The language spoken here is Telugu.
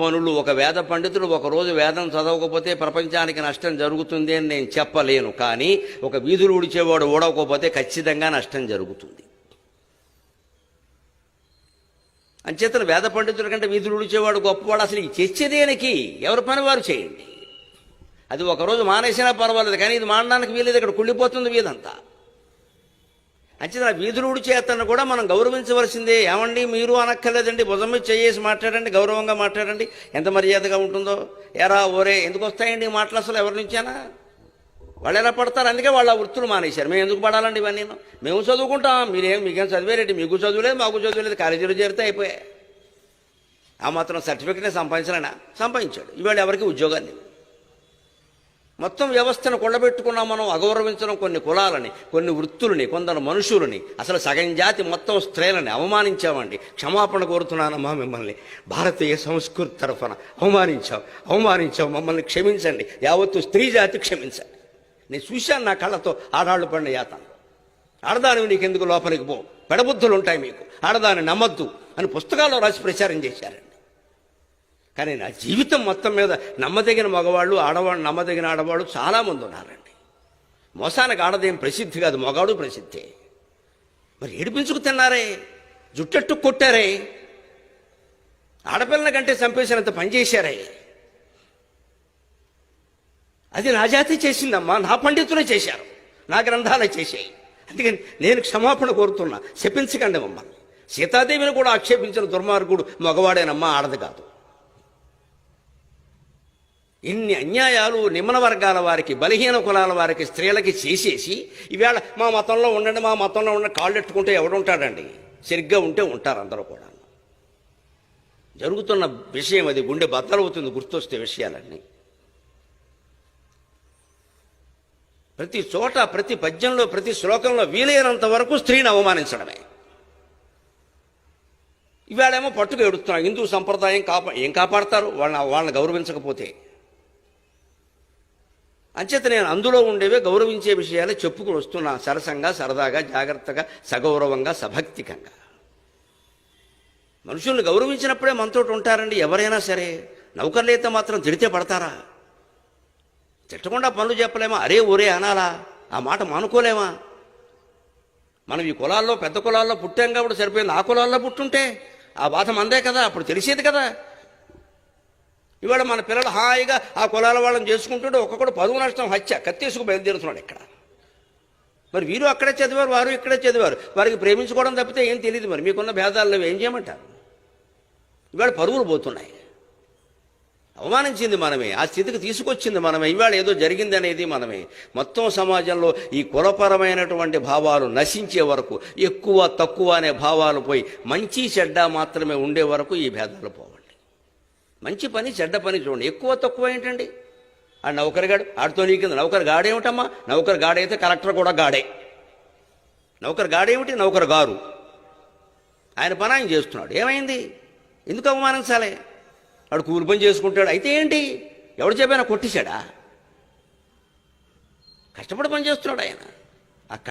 పనులు ఒక వేద పండితుడు ఒకరోజు వేదం చదవకపోతే ప్రపంచానికి నష్టం జరుగుతుంది అని నేను చెప్పలేను. కానీ ఒక వీధులు ఉడిచేవాడు ఊడవకపోతే ఖచ్చితంగా నష్టం జరుగుతుంది. అంచేతను వేద పండితుల కంటే వీధులు ఉడిచేవాడు గొప్పవాడు అసలు ఈ చర్చదేనికి ఎవరి పని వారు చేయండి. అది ఒకరోజు మానేసినా పర్వాలేదు కానీ ఇది మానడానికి వీలేదు ఇక్కడ కుళ్ళిపోతుంది వీధంతా. అంచేత వీధులుడు చేతను కూడా మనం గౌరవించవలసిందే. ఏమండి? మీరు అనక్కర్లేదండి. భుజం మీద చేసి మాట్లాడండి గౌరవంగా మాట్లాడండి. ఎంత మర్యాదగా ఉంటుందో? ఎరా ఓరే ఎందుకు వస్తాయండి మాటలు అసలు ఎవరి నుంచేనా? వాళ్ళు ఎలా పడతారు? అందుకే వాళ్ళ వృత్తులు మానేశారు. మేము ఎందుకు పడాలండి ఇవన్నీ? మేము చదువుకుంటాం. మీరేం మీకేం చదివేరేంటి? మీకు చదువులేదు మాకు చదువులేదు. కాలేజీలో చేరితే అయిపోయాయి. ఆ మాత్రం సర్టిఫికెట్నే సంపాదించాలన్నా సంపాదించాడు. ఇవాళ ఎవరికి ఉద్యోగాన్ని మొత్తం వ్యవస్థను కొండబెట్టుకున్నాం మనం అగౌరవించడం కొన్ని కులాలని కొన్ని వృత్తులని కొందరు మనుషులని అసలు సగం జాతి మొత్తం స్త్రీలని అవమానించామండి. క్షమాపణ కోరుతున్నానమ్మా మిమ్మల్ని. భారతీయ సంస్కృతి తరఫున అవమానించాం అవమానించాం మమ్మల్ని క్షమించండి. యావత్తు స్త్రీ జాతి క్షమించండి. నేను చూశాను నా కళ్ళతో ఆడాళ్ళు పడిన ఆడదాని ఆడదానివి నీకెందుకు లోపలికి పో? పెడబుద్ధులు ఉంటాయి మీకు. ఆడదాన్ని నమ్మద్దు అని పుస్తకాల్లో రాసి ప్రచారం చేశారండి. కానీ నా జీవితం మొత్తం మీద నమ్మదగిన మగవాళ్ళు ఆడవాళ్ళు నమ్మదగిన ఆడవాళ్ళు చాలామంది ఉన్నారండి. మోసానికి ఆడదేం ప్రసిద్ధి కాదు మగాడు ప్రసిద్ధి. మరి ఏడిపించుకు తిన్నారే? జుట్టెట్టు కొట్టారే? ఆడపిల్లల కంటే చంపేసినంత పని చేశారే? అది నా జాతి చేసిందమ్మా నా పండితులే చేశారు నా గ్రంథాలే చేశాయి. అందుకని నేను క్షమాపణ కోరుతున్నా శపించకండి మమ్మల్ని. సీతాదేవిని కూడా ఆక్షేపించిన దుర్మార్గుడు మగవాడేనమ్మా ఆడది కాదు. ఇన్ని అన్యాయాలు నిమ్మన వర్గాల వారికి బలహీన కులాల వారికి స్త్రీలకి చేసేసి ఈవేళ మా మతంలో ఉండండి మా మతంలో ఉండండి కాళ్ళు ఎట్టుకుంటే ఎవడుంటాడండి? సరిగ్గా ఉంటే ఉంటారు అందరూ కూడా జరుగుతున్న విషయం అది గుండె బద్దలవుతుంది గుర్తొస్తే విషయాలన్నీ. ప్రతి చోట ప్రతి పద్యంలో ప్రతి శ్లోకంలో వీలైనంత వరకు స్త్రీని అవమానించడమే. ఇవాళేమో పట్టుకు ఎడుతున్నాం హిందూ సంప్రదాయం కాపా ఏం కాపాడతారు? వాళ్ళని వాళ్ళని గౌరవించకపోతే. అంచేత నేను అందులో ఉండేవే గౌరవించే విషయాలే చెప్పుకుని వస్తున్నాను సరసంగా సరదాగా జాగ్రత్తగా సగౌరవంగా సభక్తికంగా. మనుషుల్ని గౌరవించినప్పుడే మనతో ఉంటారండి ఎవరైనా సరే. నౌకర్లైతే మాత్రం తిడితే పడతారా? తిట్టకుండా పనులు చెప్పలేమా? అరే ఒరే అనాలా? ఆ మాట మానుకోలేమా? మనం ఈ కులాల్లో పెద్ద కులాల్లో పుట్టాం కాబట్టి సరిపోయింది. ఆ కులాల్లో పుట్టుంటే ఆ బాధ మందే కదా? అప్పుడు తెలిసేది కదా? ఇవాళ మన పిల్లలు హాయిగా ఆ కులాల వాళ్ళని చేసుకుంటుంటే ఒక్కొక్కడు పదువు నష్టం హత్య కత్తేసుకు బయలుదేరుతున్నాడు ఇక్కడ. మరి వీరు అక్కడే చదివారు వారు ఇక్కడే చదివారు. వారికి ప్రేమించుకోవడం తప్పితే ఏం తెలియదు మరి. మీకున్న భేదాలు ఏం చేయమంటారు ఇవాళ పరువులు పోతున్నాయి. అవమానించింది మనమే ఆ స్థితికి తీసుకొచ్చింది మనమే ఇవాళ ఏదో జరిగింది అనేది మనమే. మొత్తం సమాజంలో ఈ కులపరమైనటువంటి భావాలు నశించే వరకు ఎక్కువ తక్కువ అనే భావాలు పోయి మంచి చెడ్డ మాత్రమే ఉండే వరకు ఈ భేదాలు పోవాలి. మంచి పని చెడ్డ పని చూడండి. ఎక్కువ తక్కువ ఏంటండి? ఆ నౌకరిగాడు ఆడితో నీకింది నౌకరు గాడేమిటమ్మా? నౌకరు గాడైతే కలెక్టర్ కూడా గాడే. నౌకరు గాడేమిటి? నౌకరు గారు. ఆయన పని ఆయన చేస్తున్నాడు. ఏమైంది? ఎందుకు అవమానించాలి? వాడు కూలి పని చేసుకుంటాడు. అయితే ఏంటి? ఎవడు చెప్పినా కొట్టేశాడా? కష్టపడి పని చేస్తున్నాడు ఆయన.